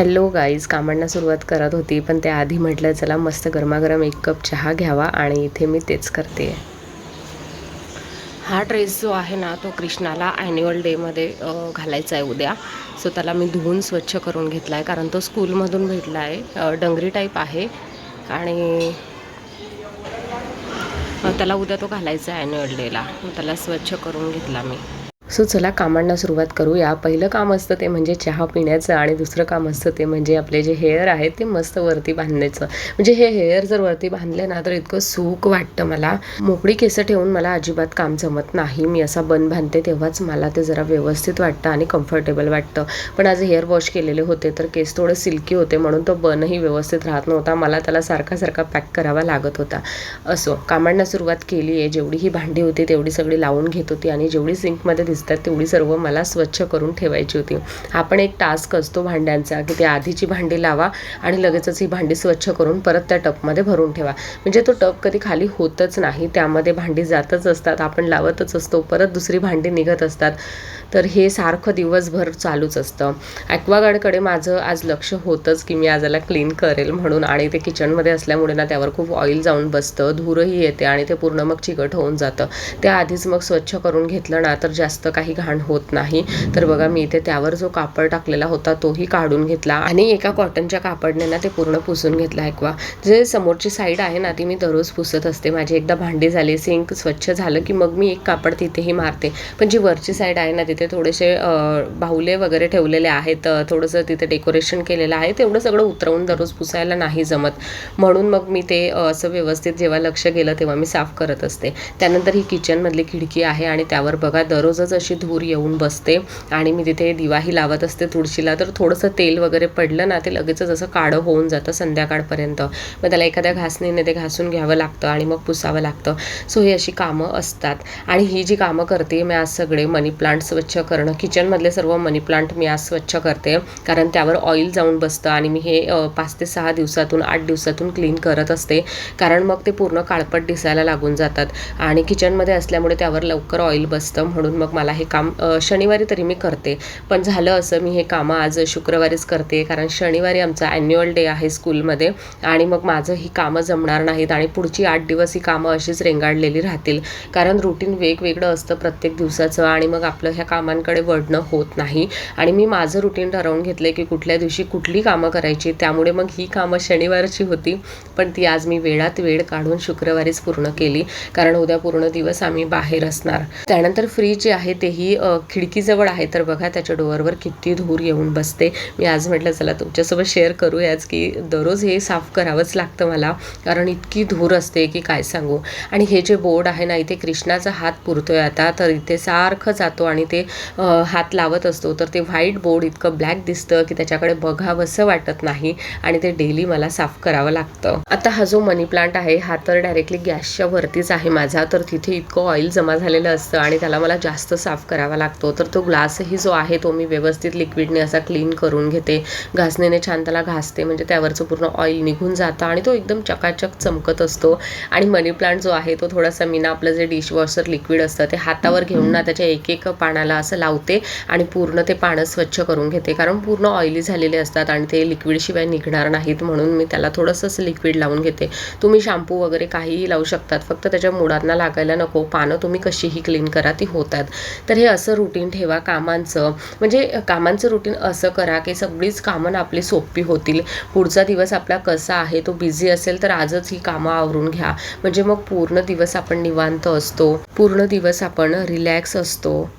Hello guys कामांना सुरुवात करत होती पण त्याआधी म्हटलं चला मस्त गरमागरम एक कप चहा घ्यावा आणि इथे मी तेच करते. हा ड्रेस जो आहे ना तो कृष्णाला ॲन्युअल डेमध्ये घालायचा आहे उद्या. सो त्याला मी धुवून स्वच्छ करून घेतला आहे कारण तो स्कूलमधून भेटला आहे डंगरी टाईप आहे. आणि त्याला उद्या तो घालायचा आहे ॲन्युअल डेला त्याला स्वच्छ करून घेतला मी. सो चला कामांना सुरुवात करूया पहिलं काम असतं ते म्हणजे चहा पिण्याचं आणि दुसरं काम असतं ते म्हणजे आपले जे हेअर आहेत ते मस्त वरती बांधण्याचं. म्हणजे हे हेअर जर वरती बांधले ना तर इतकं सुख वाटतं मला. मोकळी केसं ठेवून मला अजिबात काम जमत नाही. मी असा बन बांधते तेव्हाच मला ते जरा व्यवस्थित वाटतं आणि कम्फर्टेबल वाटतं. पण आज हेअर वॉश केलेले होते तर केस थोडे सिल्की होते म्हणून तो बनही व्यवस्थित राहत नव्हता. मला त्याला सारखा सारखा पॅक करावा लागत होता. असो कामांना सुरुवात केली आहे जेवढी ही भांडी होती तेवढी सगळी लावून घेत होती आणि जेवढी सिंकमध्ये दिसतात तेवढी सर्व मला स्वच्छ करून ठेवायची होती. हा पण एक टास्क असतो भांड्यांचा की ते आधीची भांडी लावा आणि लगेचच ही भांडी स्वच्छ करून परत त्या टपमध्ये भरून ठेवा. म्हणजे तो टप कधी खाली होतच नाही त्यामध्ये भांडी जातच असतात आपण लावतच असतो परत दुसरी भांडी निघत असतात. तर हे सारखं दिवसभर चालूच असतं. ॲक्वागार्डकडे माझं आज लक्ष होतंच की मी आज याला क्लीन करेल म्हणून आणि ते किचनमध्ये असल्यामुळे ना त्यावर खूप ऑइल जाऊन बसतं धूरही येते आणि ते पूर्ण मग चिकट होऊन जातं. त्याआधीच मग स्वच्छ करून घेतलं ना तर जास्त काही घाण होत नाही. तर बघा मी इथे त्यावर जो कापड टाकलेला होता तोही काढून घेतला आणि एका कॉटनच्या कापडने ना ते पूर्ण पुसून घेतलं ॲक्वा जे समोरची साईड आहे ना ती मी दररोज पुसत असते. माझी एकदा भांडी झाली सिंक स्वच्छ झालं की मग मी एक कापड तिथेही मारते. पण जी वरची साईड आहे ना तिथे थोडेसे बाहुले वगैरे ठेवलेले आहेत थोडंसं तिथे डेकोरेशन केलेलं आहे. तेवढं सगळं उतरवून दररोज पुसायला नाही जमत. म्हणून मग मी ते असं व्यवस्थित जेव्हा लक्ष गेलं तेव्हा मी साफ करत असते. त्यानंतर ही किचनमधली खिडकी आहे आणि त्यावर बघा दररोजच अशी धूर येऊन बसते आणि मी तिथे दिवाही लावत असते तुळशीला. तर थोडंसं तेल वगैरे पडलं ना ते लगेचच असं काळं होऊन जातं संध्याकाळपर्यंत. मग त्याला एखाद्या घासणीने ते घासून घ्यावं लागतं आणि मग पुसावं लागतं. सो ही अशी कामं असतात. आणि ही जी कामं करते मी आज सगळे मनी प्लांट स्वच्छ स्वच्छ करणं. किचनमधले सर्व मनी प्लांट मी आज स्वच्छ करते. कारण त्यावर ऑइल जाऊन बसतं आणि मी हे पाच ते सहा दिवसातून आठ दिवसातून क्लीन करत असते. कारण मग ते पूर्ण काळपट दिसायला लागून जातात. आणि किचनमध्ये असल्यामुळे त्यावर लवकर ऑइल बसतं. म्हणून मग मला हे काम शनिवारी तरी मी करते. पण झालं असं मी हे कामं आज शुक्रवारीच करते. कारण शनिवारी आमचा ॲन्युअल डे आहे स्कूलमध्ये. आणि मग माझं ही कामं जमणार नाहीत. आणि पुढची आठ दिवस ही कामं अशीच रेंगाळलेली राहतील. कारण रुटीन वेगवेगळं असतं प्रत्येक दिवसाचं. आणि मग आपलं ह्या कामांकडे वळणं होत नाही. आणि मी माझं रुटीन ठरवून घेतलं की कुठल्या दिवशी कुठली कामं करायची त्यामुळे मग ही कामं शनिवारची होती. पण ती आज मी वेळात वेळ काढून शुक्रवारीच पूर्ण केली. कारण उद्या पूर्ण दिवस आम्ही बाहेर असणार. त्यानंतर फ्रीज जे आहे तेही खिडकीजवळ आहे. तर बघा त्याच्या डोअरवर किती धूर येऊन बसते. मी आज म्हटलं चला तुमच्यासोबत शेअर करूयाच की दररोज हे साफ करावंच लागतं मला. कारण इतकी धूर असते की काय सांगू? आणि हे जे बोर्ड आहे ना इथे कृष्णाचा हात पुरतोय आता. तर इथे सारखं जातो आणि ते हात लावत असतो तर ते व्हाईट बोर्ड इतकं ब्लॅक दिसतं की त्याच्याकडे बघावंसं वाटत नाही आणि ते डेली मला साफ करावं लागतं. आता हा जो मनी प्लांट आहे हा तर डायरेक्टली गॅसच्या वरतीच आहे माझा तर तिथे इतकं ऑइल जमा झालेलं असतं आणि त्याला मला जास्त साफ करावा लागतो. तर तो ग्लासही जो आहे तो मी व्यवस्थित लिक्विडने असा क्लीन करून घेते. घासणीने छान त्याला घासते म्हणजे त्यावरचं पूर्ण ऑइल निघून जातं आणि तो एकदम चकाचक चमकत असतो. आणि मनी प्लांट जो आहे तो थोडासा मी ना आपलं जे डिशवॉशर लिक्विड असतं ते हातावर घेऊन ना त्याच्या एक एक पानाला असं लावते आणि पूर्ण ते पानं स्वच्छ करून घेते. कारण पूर्ण ऑइली झालेले असतात आणि ते लिक्विडशिवाय निघणार नाहीत म्हणून मी त्याला थोडंसं असं लिक्विड लावून घेते. तुम्ही शॅम्पू वगैरे काहीही लावू शकतात. फक्त त्याच्या मुळांना लागायला नको. पानं तुम्ही कशीही क्लीन करा ती होतात. तर हे असं रुटीन ठेवा कामांचं. म्हणजे कामांचं रुटीन असं करा की सगळीच कामं आपली सोपी होतील. पुढचा दिवस आपला कसा आहे तो बिझी असेल तर आजच ही कामं आवरून घ्या. म्हणजे मग पूर्ण दिवस आपण निवांत असतो. पूर्ण दिवस आपण रिलॅक्स असतो.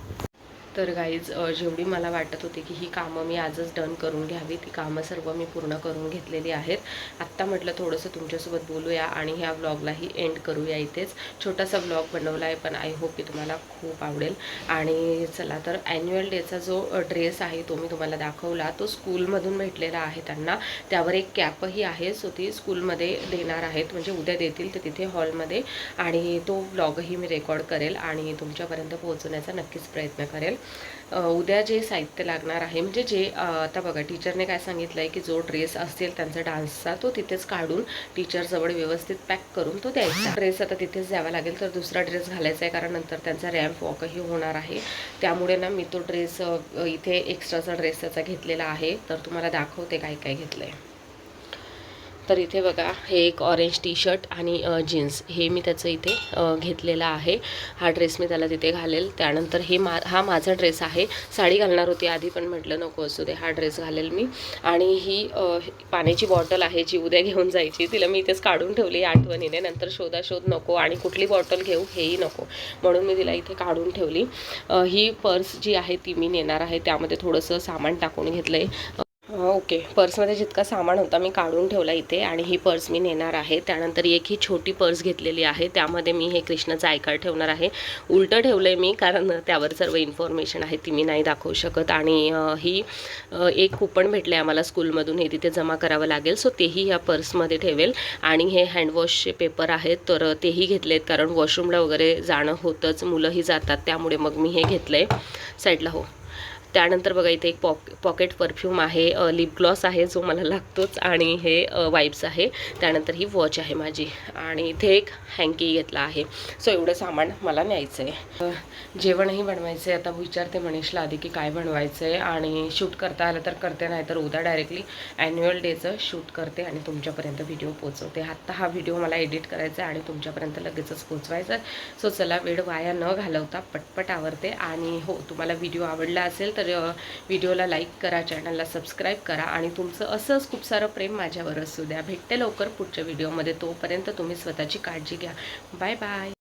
तर गाईज जेवढी मला वाटत होती की ही कामं मी आजच डन करून घ्यावी ती कामं सर्व मी पूर्ण करून घेतलेली आहेत. आत्ता म्हटलं थोडंसं तुमच्यासोबत बोलूया आणि ह्या व्लॉगलाही एंड करूया इथेच. छोटासा व्लॉग बनवला आहे पण आय होप की तुम्हाला खूप आवडेल. आणि चला तर ॲन्युअल डेचा जो ड्रेस आहे तो मी तुम्हाला दाखवला. तो स्कूलमधून भेटलेला आहे त्यांना. त्यावर एक कॅपही आहे सो ती स्कूलमध्ये देणार आहेत. म्हणजे उद्या देतील ते तिथे हॉलमध्ये आणि तो व्लॉगही मी रेकॉर्ड करेल आणि तुमच्यापर्यंत पोहोचवण्याचा नक्कीच प्रयत्न करेल. उद्या जे साहित्य लागणार आहे म्हणजे जे आता बघा टीचरने काय सांगितलं आहे की जो ड्रेस असेल त्यांचा डान्सचा तो तिथेच काढून टीचरजवळ व्यवस्थित पॅक करून तो द्यायचा. ड्रेस आता तिथेच द्यावा लागेल तर दुसरा ड्रेस घालायचा आहे कारण नंतर त्यांचा रॅम्प वॉकही होणार आहे. त्यामुळे ना मी तो ड्रेस इथे एक्स्ट्राचा ड्रेस त्याचा घेतलेला आहे. तर तुम्हाला दाखवते काय काय घेतलं आहे तर इथे बघा हे एक ऑरेंज टी शर्ट आणि जीन्स हे मी त्याचं इथे घेतलेलं आहे. हा ड्रेस मी त्याला तिथे घालेल. त्यानंतर हे मा हा माझा ड्रेस आहे. साडी घालणार होती आधी पण म्हटलं नको असू दे हा ड्रेस घालेल मी. आणि ही पाण्याची बॉटल आहे जी उद्या घेऊन जायची. तिला मी इथेच काढून ठेवली आठवणीने. नंतर शोधाशोध नको आणि कुठली बॉटल घेऊ हेही नको. म्हणून मी तिला इथे काढून ठेवली. ही पर्स जी आहे ती मी नेणार आहे. त्यामध्ये थोडंसं सामान टाकून घेतलं आहे ओके. पर्समध्ये जितका सामान होता मी काढून ठेवला इथे आणि ही पर्स मी नेणार आहे. त्यानंतर एक ही छोटी पर्स घेतलेली आहे. त्यामध्ये मी हे कृष्णाचं आयकार ठेवणार आहे. उलटं ठेवलं आहे मी कारण त्यावर सर्व इन्फॉर्मेशन आहे ती मी नाही दाखवू शकत. आणि ही एक कुपन आहे आम्हाला स्कूलमधून. हे तिथे जमा करावं लागेल. सो तेही या पर्समध्ये ठेवेल. आणि हे हँडवॉशचे पेपर आहेत तर तेही घेतलेत कारण वॉशरूमला वगैरे जाणं होतंच. मुलंही जातात त्यामुळे मग मी हे घेतलं आहे साईडला हो. त्यानंतर बघा इथे एक पॉक पॉकेट परफ्यूम आहे लिप ग्लॉस आहे जो मला लागतोच आणि हे वाईप्स आहे. त्यानंतर ही वॉच आहे माझी आणि इथे एक हँकी घेतला आहे. सो एवढं सामान मला न्यायचं आहे जेवणही बनवायचं आहे आता विचारते मनीषला आधी की काय बनवायचं आहे आणि शूट करता आलं तर करते नाही तर उद्या डायरेक्टली ॲन्युअल डेचं शूट करते आणि तुमच्यापर्यंत व्हिडिओ पोचवते आत्ता हा व्हिडिओ मला एडिट करायचा आहे आणि तुमच्यापर्यंत लगेचच पोचवायचा आहे. सो चला वेळ वाया न घालवता पटपट आवरते आणि हो तुम्हाला व्हिडिओ आवडला असेल तर तर व्हिडिओला लाईक करा चॅनलला सबस्क्राईब करा आणि तुमचं असंच खूप सारं प्रेम माझ्यावर असू द्या. भेटते लवकर पुढच्या व्हिडिओमध्ये. तोपर्यंत तुम्ही स्वतःची काळजी घ्या. Bye bye.